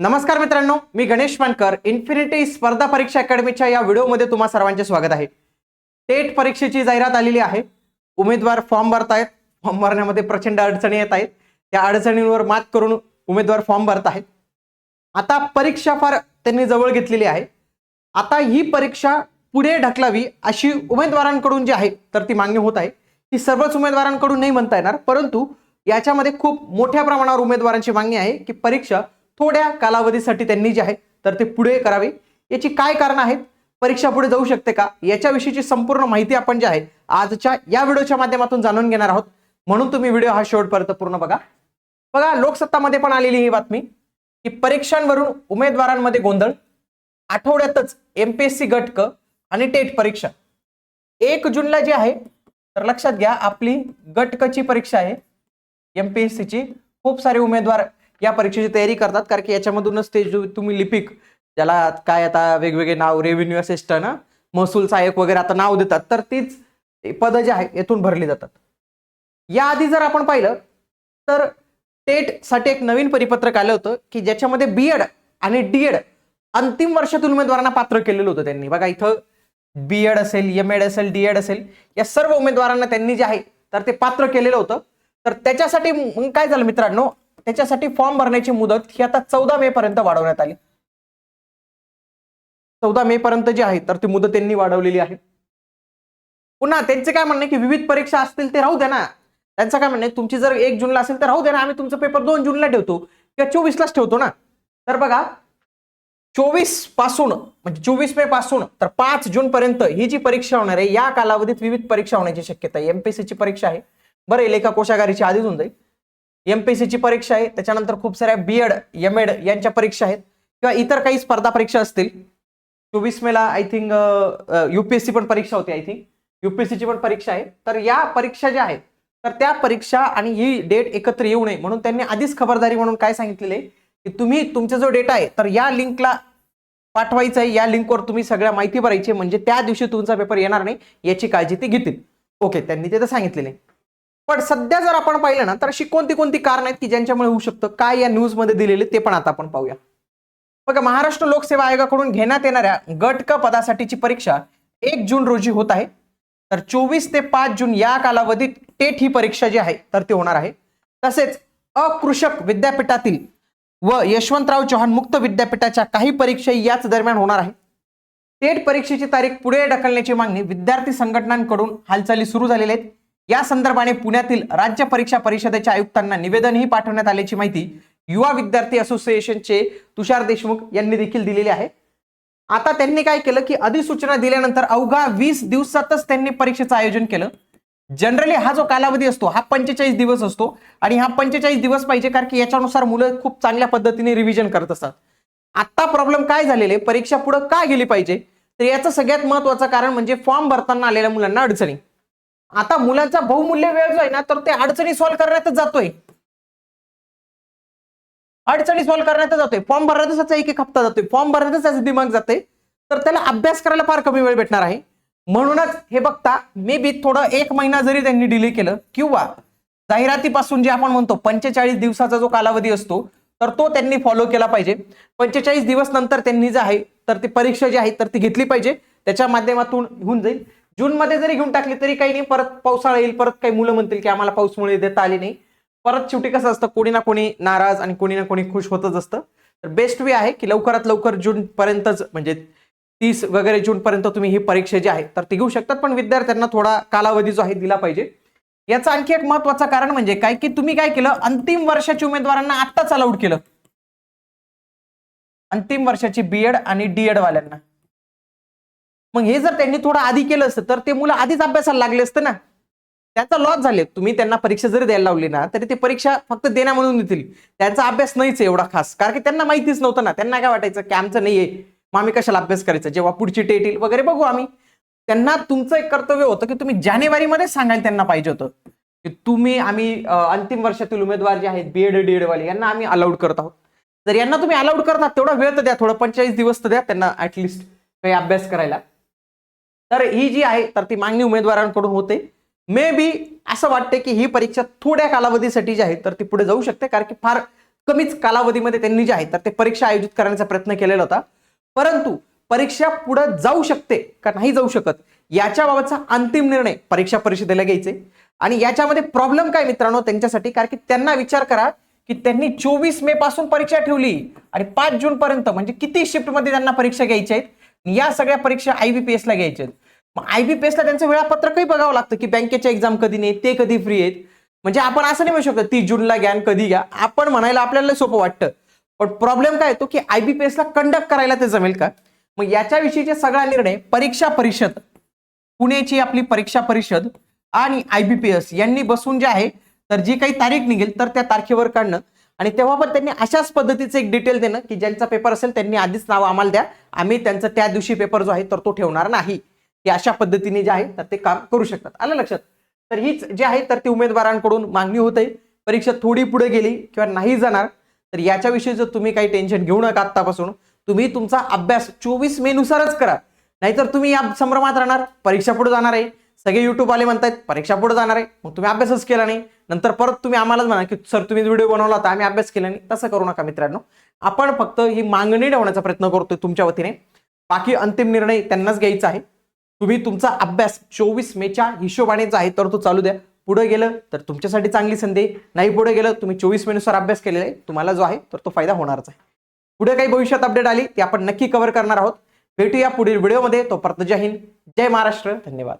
नमस्कार मित्रांनो मी गणेश मानकर इन्फिनिटी स्पर्धा परीक्षा अकॅडमीच्या या व्हिडिओमध्ये तुम्हा सर्वांचे स्वागत आहे. टेट परीक्षेची जाहिरात आलेली आहे. उमेदवार फॉर्म भरतायत फॉर्म भरण्यामध्ये प्रचंड अडचणी येत आहेत. त्या अडचणींवर मात करून उमेदवार फॉर्म भरत आहेत. आता परीक्षा फार त्यांनी जवळ घेतलेली आहे. आता ही परीक्षा पुढे ढकलावी अशी उमेदवारांकडून जी आहे तर ती मागणी होत आहे. ही सर्वच उमेदवारांकडून नाही म्हणता येणार परंतु याच्यामध्ये खूप मोठ्या प्रमाणावर उमेदवारांची मागणी आहे की परीक्षा थोड्या कालावधीसाठी त्यांनी जे आहे तर ते पुढे करावे. याची काय कारण आहेत? परीक्षा पुढे जाऊ शकते का? याच्याविषयीची संपूर्ण माहिती आपण जी आहे आजच्या या व्हिडिओच्या माध्यमातून जाणून घेणार आहोत. म्हणून तुम्ही व्हिडिओ हा शेवटपर्यंत पूर्ण बघा. बघा लोकसत्तामध्ये पण आलेली ही बातमी की परीक्षांवरून उमेदवारांमध्ये गोंधळ आठवड्यातच एमपीएससी गट क आणि टेट परीक्षा. एक जूनला जी आहे तर लक्षात घ्या आपली गट परीक्षा आहे. एमपीएससी ची. खूप सारे उमेदवार या परीक्षेची तयारी करतात कारण की याच्यामधूनच ते जो तुम्ही लिपिक ज्याला काय आता वेगवेगळे नाव रेव्हेन्यू असिस्टंट महसूल सहाय्यक वगैरे आता नाव देतात तर तीच पदं जे आहे येथून भरली जातात. याआधी जर आपण पाहिलं तर टेटसाठी एक नवीन परिपत्रक आलं होतं की ज्याच्यामध्ये बीएड आणि डीएड अंतिम वर्षातील उमेदवारांना पात्र केलेलं होतं त्यांनी. बघा इथं बीएड असेल एम एड असेल डीएड असेल या सर्व उमेदवारांना त्यांनी जे आहे तर ते पात्र केलेलं होतं. तर त्याच्यासाठी मग काय झालं मित्रांनो त्याच्यासाठी फॉर्म भरण्याची मुदत ही आता चौदा मे पर्यंत वाढवण्यात आली. चौदा मे पर्यंत जी आहे तर ती मुदत त्यांनी वाढवलेली आहे. पुन्हा त्यांचे काय म्हणणं आहे की विविध परीक्षा असतील ते राहू द्या ना. त्यांचं काय म्हणणं आहे तुमची जर एक जूनला असेल तर राहू द्या ना आम्ही तुमचा पेपर दोन जूनला ठेवतो. किंवा चोवीसलाच ठेवतो ना. तर बघा चोवीसपासून म्हणजे चोवीस मे पासून तर पाच जून पर्यंत ही जी परीक्षा होणार आहे या कालावधीत विविध परीक्षा होण्याची शक्यता आहे. एमपीएससी ची परीक्षा आहे. बरं लेखा एका कोशागारीची आधीच होऊन जाईल. एमपीएससी ची परीक्षा आहे. त्याच्यानंतर खूप साऱ्या बी एड एम एड यांच्या परीक्षा आहेत. किंवा इतर काही स्पर्धा परीक्षा असतील. चोवीस मेला आय थिंक युपीएससी पण परीक्षा होती आय थिंक युपीएससीची पण परीक्षा आहे. तर या परीक्षा ज्या आहेत तर त्या परीक्षा आणि ही डेट एकत्र येऊ नये म्हणून त्यांनी आधीच खबरदारी म्हणून काय सांगितलेले आहे की तुम्ही तुमचा जो डेटा आहे तर या लिंकला पाठवायचा आहे. या लिंकवर तुम्ही सगळ्या माहिती भरायची म्हणजे त्या दिवशी तुमचा पेपर येणार नाही याची काळजी ते घेतील. ओके त्यांनी ते तर सांगितलेले पण सध्या जर आपण पाहिलं ना तर अशी कोणती कोणती कारण आहेत की ज्यांच्यामुळे होऊ शकतं? काय या न्यूजमध्ये दिलेले ते पण आता आपण पाहूया. बघा महाराष्ट्र लोकसेवा आयोगाकडून घेण्यात येणाऱ्या गट क पदासाठीची परीक्षा एक जून रोजी होत आहे. तर चोवीस ते पाच जून या कालावधीत टेट ही परीक्षा जी आहे तर ती होणार आहे. तसेच अकृषक विद्यापीठातील व यशवंतराव चव्हाण मुक्त विद्यापीठाच्या काही परीक्षा याच दरम्यान होणार आहे. टेट परीक्षेची तारीख पुढे ढकलण्याची मागणी विद्यार्थी संघटनांकडून हालचाली सुरू झालेल्या आहेत. या संदर्भाने पुण्यातील राज्य परीक्षा परिषदेच्या आयुक्तांना निवेदनही पाठवण्यात आल्याची माहिती युवा विद्यार्थी असोसिएशनचे तुषार देशमुख यांनी देखील दिलेली आहे. आता त्यांनी काय केलं की अधिसूचना दिल्यानंतर अवघा वीस दिवसातच त्यांनी परीक्षेचं आयोजन केलं. जनरली हा जो कालावधी असतो हा पंचेचाळीस दिवस असतो आणि हा पंचेचाळीस दिवस पाहिजे कारण की याच्यानुसार मुलं खूप चांगल्या पद्धतीने रिव्हिजन करत असतात. आता प्रॉब्लेम काय झालेले? परीक्षा पुढे का गेली पाहिजे? तर याचं सगळ्यात महत्वाचं कारण म्हणजे फॉर्म भरताना आलेल्या मुलांना अडचणी. आता मुलांचा बहुमूल्य वेळ जो आहे ना तर ते अडचणी सॉल्व्ह करण्यातच जातोय. अडचणी सॉल्व्ह करण्यातच जातोय. फॉर्म भरण्यातच त्याचा एक एक हप्ता जातोय. फॉर्म भरण्यातच त्याचं दिमाग जाते तर त्याला अभ्यास करायला फार कमी वेळ भेटणार आहे. म्हणूनच हे बघता मे बी थोडं एक महिना जरी त्यांनी डिले केलं किंवा जाहिरातीपासून जे आपण म्हणतो पंचेचाळीस दिवसाचा जो कालावधी असतो तर तो त्यांनी फॉलो केला पाहिजे. पंचेचाळीस दिवस नंतर त्यांनी जे आहे तर ती परीक्षा जी आहे तर ती घेतली पाहिजे. त्याच्या माध्यमातून होऊन जाईल. जूनमध्ये जरी घेऊन टाकली तरी काही नाही परत पावसाळा येईल परत काही मुलं म्हणतील की आम्हाला पाऊसमुळे देता आली नाही. परत शेवटी कसं असतं कोणी ना कोणी नाराज आणि कोणी ना कोणी खुश होतच असतं. तर बेस्ट वे आहे की लवकरात लवकर जून पर्यंतच म्हणजे तीस वगैरे जून पर्यंत तुम्ही ही परीक्षा जी आहे तर ती घेऊ शकतात. पण विद्यार्थ्यांना थोडा कालावधी जो आहे दिला पाहिजे. याचं आणखी एक महत्वाचं कारण म्हणजे काय की तुम्ही काय केलं अंतिम वर्षाच्या उमेदवारांना आत्ताच अलाउड केलं. अंतिम वर्षाची बीएड आणि डीएड वाल्यांना. मग हे जर त्यांनी थोडं आधी केलं असतं तर ते मुलं आधीच अभ्यासाला लागले असतं ना. त्यांचा लॉस झाले. तुम्ही त्यांना परीक्षा जरी द्यायला लावली ना तरी ते परीक्षा फक्त देण्या म्हणून देतील. त्यांचा अभ्यास नाहीच आहे एवढा खास. कारण की त्यांना माहितीच नव्हतं ना. त्यांना काय वाटायचं की आमचं नाहीये. मग आम्ही कशाला अभ्यास करायचा? जेव्हा पुढची टेट येईल वगैरे बघू आम्ही. त्यांना तुमचं एक कर्तव्य होतं की तुम्ही जानेवारीमध्ये सांगायला त्यांना पाहिजे होतं. की तुम्ही आम्ही अंतिम वर्षातील उमेदवार जे आहेत बीएड डीएड वाले यांना आम्ही अलाउड करत आहोत. जर यांना तुम्ही अलाउड करता तेवढा वेळ तर द्या. थोडं पंचेचाळीस दिवस तर द्या त्यांना ऍटलिस्ट काही अभ्यास करायला. तर ही जी आहे तर ती मागणी उमेदवारांकडून होते. मे बी असं वाटते की ही परीक्षा थोड्या कालावधीसाठी जी आहे तर ती पुढे जाऊ शकते कारण की फार कमीच कालावधीमध्ये त्यांनी जे आहे तर ते परीक्षा आयोजित करण्याचा प्रयत्न केलेला होता. परंतु परीक्षा पुढे जाऊ शकते का नाही जाऊ शकत याच्याबाबतचा अंतिम निर्णय परीक्षा परिषदेला घ्यायचे. आणि याच्यामध्ये प्रॉब्लेम काय मित्रांनो त्यांच्यासाठी कारण की त्यांना विचार करा की त्यांनी चोवीस मे पासून परीक्षा ठेवली आणि पाच जून पर्यंत म्हणजे किती शिफ्टमध्ये त्यांना परीक्षा घ्यायच्या आहेत या सगळ्या परीक्षा आयबीपीएस ला घ्यायच्या आहेत. मग आयबीपीएस ला त्यांचं वेळापत्रकही बघावं लागतं की बँकेच्या एक्झाम कधी नाही ते कधी फ्री आहेत. म्हणजे आपण असं नाही म्हणू शकतो तीस जूनला घ्या कधी घ्या. आपण म्हणायला आपल्याला सोपं वाटतं. पण प्रॉब्लेम काय येतो की आयबीपीएस ला कंडक्ट करायला ते जमेल का? मग याच्याविषयीचे सगळा निर्णय परीक्षा परिषद पुण्याची आपली परीक्षा परिषद आणि आयबीपीएस यांनी बसून जे आहे तर जी काही तारीख निघेल तर त्या तारखेवर काढणं. आणि तेव्हा पण त्यांनी अशाच पद्धतीचं एक डिटेल देणं की ज्यांचा पेपर असेल त्यांनी आधीच नाव आम्हाला द्या. आम्ही त्यांचा त्या दिवशी पेपर जो आहे तर तो ठेवणार नाही. की अशा पद्धतीने जे आहे तर ते काम करू शकतात. आलं लक्षात? तर हीच जे आहे तर ती उमेदवारांकडून मागणी होते परीक्षा थोडी पुढे गेली किंवा नाही जाणार तर याच्याविषयी जर तुम्ही काही टेन्शन घेऊ नका आत्तापासून. तुम्ही तुमचा अभ्यास चोवीस मे नुसारच करा. नाहीतर तुम्ही या संभ्रमात राहणार परीक्षा पुढे जाणार आहे. सगळे युट्यूब आले म्हणतात परीक्षा पुढे जाणार आहे. मग तुम्ही अभ्यासच केला नाही. नंतर परत तुम्ही आम्हालाच म्हणा की सर तुम्ही व्हिडिओ बनवला होता आम्ही अभ्यास केला नाही. तसं करू नका मित्रांनो. आपण फक्त ही मागणी ठेवण्याचा प्रयत्न करतोय तुमच्या वतीने. बाकी अंतिम निर्णय त्यांनाच घ्यायचा आहे. तुम्ही तुमचा अभ्यास चोवीस मेच्या हिशोबाने जो आहे तर तो चालू द्या. पुढे गेलं तर तुमच्यासाठी चांगली संधी नाही पुढे गेलं तुम्ही चोवीस मेनुसार अभ्यास केलेला आहे. तुम्हाला जो आहे तर तो फायदा होणारच आहे. पुढे काही भविष्यात अपडेट आली ती आपण नक्की कव्हर करणार आहोत. भेटूया पुढील व्हिडिओमध्ये तोपर्यंत जय हिंद जय महाराष्ट्र. धन्यवाद.